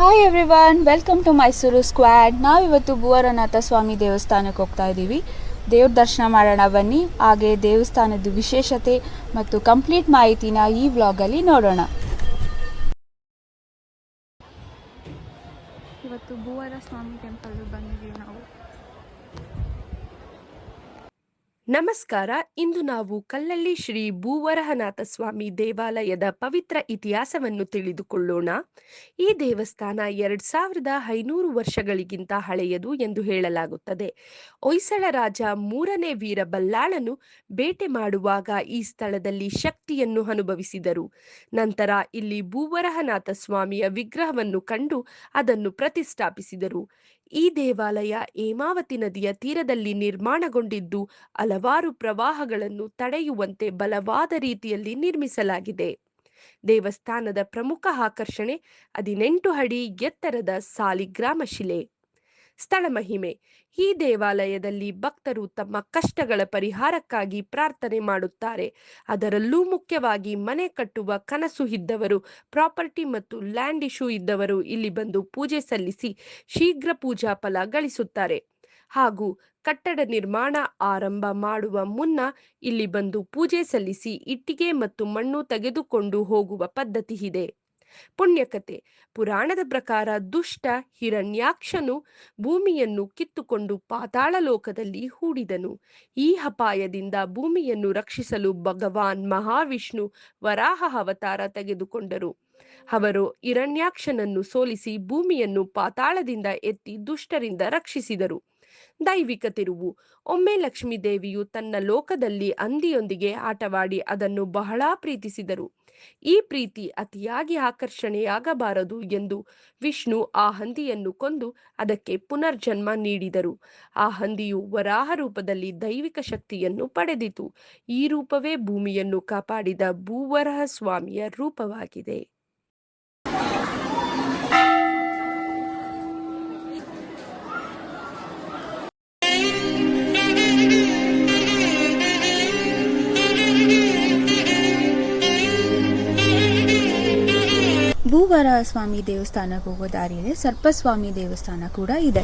Hi everyone welcome to Mysuru squad ನಾವಿವತ್ತು ಭುವರನಾಥ ಸ್ವಾಮಿ ದೇವಸ್ಥಾನಕ್ಕೆ ಹೋಗ್ತಾ ಇದ್ದೀವಿ ದೇವ್ರ ದರ್ಶನ ಮಾಡೋಣ ಬನ್ನಿ. ಹಾಗೆ ದೇವಸ್ಥಾನದ ವಿಶೇಷತೆ ಮತ್ತು ಕಂಪ್ಲೀಟ್ ಮಾಹಿತಿನ ಈ ವ್ಲಾಗಲ್ಲಿ ನೋಡೋಣ. ಇವತ್ತು ಭುವರ ಸ್ವಾಮಿ ಟೆಂಪಲ್ ಬಂದಿದ್ದೀವಿ ನಾವು. ನಮಸ್ಕಾರ. ಇಂದು ನಾವು ಕಲ್ಲಳ್ಳಿ ಶ್ರೀ ಭೂವರಹನಾಥ ಸ್ವಾಮಿ ದೇವಾಲಯದ ಪವಿತ್ರ ಇತಿಹಾಸವನ್ನು ತಿಳಿದುಕೊಳ್ಳೋಣ. ಈ ದೇವಸ್ಥಾನ ಎರಡ್ ಸಾವಿರದ ಐನೂರು ವರ್ಷಗಳಿಗಿಂತ ಹಳೆಯದು ಎಂದು ಹೇಳಲಾಗುತ್ತದೆ. ಹೊಯ್ಸಳ ರಾಜ ಮೂರನೇ ವೀರ ಬಲ್ಲಾಳನು ಬೇಟೆ ಮಾಡುವಾಗ ಈ ಸ್ಥಳದಲ್ಲಿ ಶಕ್ತಿಯನ್ನು ಅನುಭವಿಸಿದರು. ನಂತರ ಇಲ್ಲಿ ಭೂವರಹನಾಥ ಸ್ವಾಮಿಯ ವಿಗ್ರಹವನ್ನು ಕಂಡು ಅದನ್ನು ಪ್ರತಿಷ್ಠಾಪಿಸಿದರು. ಈ ದೇವಾಲಯ ಹೇಮಾವತಿ ನದಿಯ ತೀರದಲ್ಲಿ ನಿರ್ಮಾಣಗೊಂಡಿದ್ದು ಹಲವಾರು ಪ್ರವಾಹಗಳನ್ನು ತಡೆಯುವಂತೆ ಬಲವಾದ ರೀತಿಯಲ್ಲಿ ನಿರ್ಮಿಸಲಾಗಿದೆ. ದೇವಸ್ಥಾನದ ಪ್ರಮುಖ ಆಕರ್ಷಣೆ ಹದಿನೆಂಟು ಅಡಿ ಎತ್ತರದ ಸಾಲಿಗ್ರಾಮ ಶಿಲೆ. ಸ್ಥಳ ಮಹಿಮೆ. ಈ ದೇವಾಲಯದಲ್ಲಿ ಭಕ್ತರು ತಮ್ಮ ಕಷ್ಟಗಳ ಪರಿಹಾರಕ್ಕಾಗಿ ಪ್ರಾರ್ಥನೆ ಮಾಡುತ್ತಾರೆ. ಅದರಲ್ಲೂ ಮುಖ್ಯವಾಗಿ ಮನೆ ಕಟ್ಟುವ ಕನಸು ಇದ್ದವರು, ಪ್ರಾಪರ್ಟಿ ಮತ್ತು ಲ್ಯಾಂಡ್ ಇಶ್ಯೂ ಇದ್ದವರು ಇಲ್ಲಿ ಬಂದು ಪೂಜೆ ಸಲ್ಲಿಸಿ ಶೀಘ್ರ ಪೂಜಾ ಫಲ ಗಳಿಸುತ್ತಾರೆ. ಹಾಗೂ ಕಟ್ಟಡ ನಿರ್ಮಾಣ ಆರಂಭ ಮಾಡುವ ಮುನ್ನ ಇಲ್ಲಿ ಬಂದು ಪೂಜೆ ಸಲ್ಲಿಸಿ ಇಟ್ಟಿಗೆ ಮತ್ತು ಮಣ್ಣು ತೆಗೆದುಕೊಂಡು ಹೋಗುವ ಪದ್ಧತಿ ಇದೆ. ಪುಣ್ಯಕತೆ. ಪುರಾಣದ ಪ್ರಕಾರ ದುಷ್ಟ ಹಿರಣ್ಯಾಕ್ಷನು ಭೂಮಿಯನ್ನು ಕಿತ್ತುಕೊಂಡು ಪಾತಾಳ ಲೋಕದಲ್ಲಿ ಹೂಡಿದನು. ಈ ಅಪಾಯದಿಂದ ಭೂಮಿಯನ್ನು ರಕ್ಷಿಸಲು ಭಗವಾನ್ ಮಹಾವಿಷ್ಣು ವರಾಹ ಅವತಾರ ತೆಗೆದುಕೊಂಡರು. ಅವರು ಹಿರಣ್ಯಾಕ್ಷನನ್ನು ಸೋಲಿಸಿ ಭೂಮಿಯನ್ನು ಪಾತಾಳದಿಂದ ಎತ್ತಿ ದುಷ್ಟರಿಂದ ರಕ್ಷಿಸಿದರು. ದೈವಿಕ ತಿರುವು. ಒಮ್ಮೆ ಲಕ್ಷ್ಮೀ ದೇವಿಯು ತನ್ನ ಲೋಕದಲ್ಲಿ ಅಂದಿಯೊಂದಿಗೆ ಆಟವಾಡಿ ಅದನ್ನು ಬಹಳ ಪ್ರೀತಿಸಿದರು. ಈ ಪ್ರೀತಿ ಅತಿಯಾಗಿ ಆಕರ್ಷಣೆಯಾಗಬಾರದು ಎಂದು ವಿಷ್ಣು ಆ ಹಂದಿಯನ್ನು ಕೊಂದು ಅದಕ್ಕೆ ಪುನರ್ಜನ್ಮ ನೀಡಿದರು. ಆ ಹಂದಿಯು ವರಾಹ ರೂಪದಲ್ಲಿ ದೈವಿಕ ಶಕ್ತಿಯನ್ನು ಪಡೆದಿತು. ಈ ರೂಪವೇ ಭೂಮಿಯನ್ನು ಕಾಪಾಡಿದ ಭೂವರಹ ಸ್ವಾಮಿಯ ರೂಪವಾಗಿದೆ. ಭೂವರ ಸ್ವಾಮಿ ದೇವಸ್ಥಾನಕ್ಕೆ ಹೋಗೋ ದಾರಿಯಲ್ಲಿ ಸರ್ಪಸ್ವಾಮಿ ದೇವಸ್ಥಾನ ಕೂಡ ಇದೆ.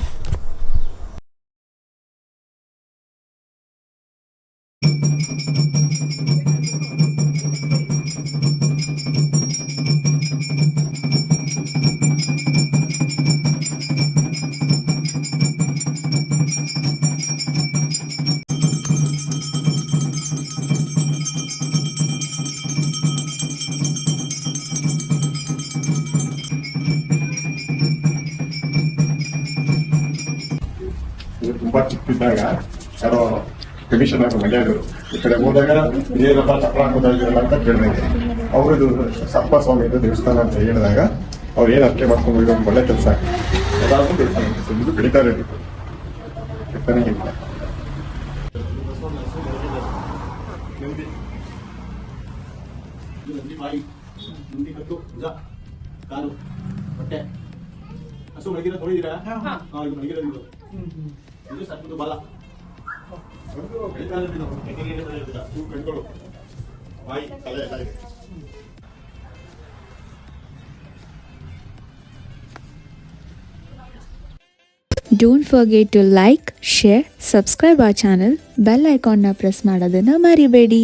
ತುಂಬಾ ಚಿಕ್ಕಿದ್ದಾಗ ಯಾರೋ ಕಮಿಷನರ್ ಮಂಡ್ಯರು ಈ ಕಡೆ ಹೋದಾಗ ಏನಪ್ಪ ಚಪ್ಪಲ ಹಾಕೋತಾ ಇದ್ದೀರಲ್ಲ ಅಂತ ಕೇಳಿದಾಗ ಅವ್ರದ್ದು ಸಪ್ಪ ಸ್ವಾಮಿ ದೇವಸ್ಥಾನ ಅಂತ ಹೇಳಿದಾಗ ಅವ್ರು ಏನು ಅರ್ಕೆ ಮಾಡ್ಕೊಂಡು ಇದು ಒಳ್ಳೆ ಕೆಲಸ. ಅದಾದ್ರೂ ದೇವಸ್ಥಾನ. ಇದು ಬೆಳೀತಾ ಇರೋದು ಕೆತ್ತನೆ ಇಲ್ಲ. ಇದು ಬಾಯಿ ನಂದಿ ಕತ್ತು ಭುಜ ಕಾಲು ಹೊಟ್ಟೆ ಹಸು ಮಲಗಿರೋ ತೊಳಿದಿರಾ ಮಲಗಿರೋದು ಇದು ಇದು ಸರ್ಪದ ಬಾಲ ಒಂದು ಬೆಳೀತಾ ಇರೋದು ಇದು. ಕೆಳಗೆ ಬೆಳೆಯೋದಿಲ್ಲ. ಇವು ಕಣ್ಗಳು ಬಾಯಿ ತಲೆ ಎಲ್ಲ ಇದೆ don't forget to like share subscribe ಆ ಚಾನಲ್ ಬೆಲ್ ಐಕಾನ್ನ ಪ್ರೆಸ್ ಮಾಡೋದನ್ನು ಮರಿಬೇಡಿ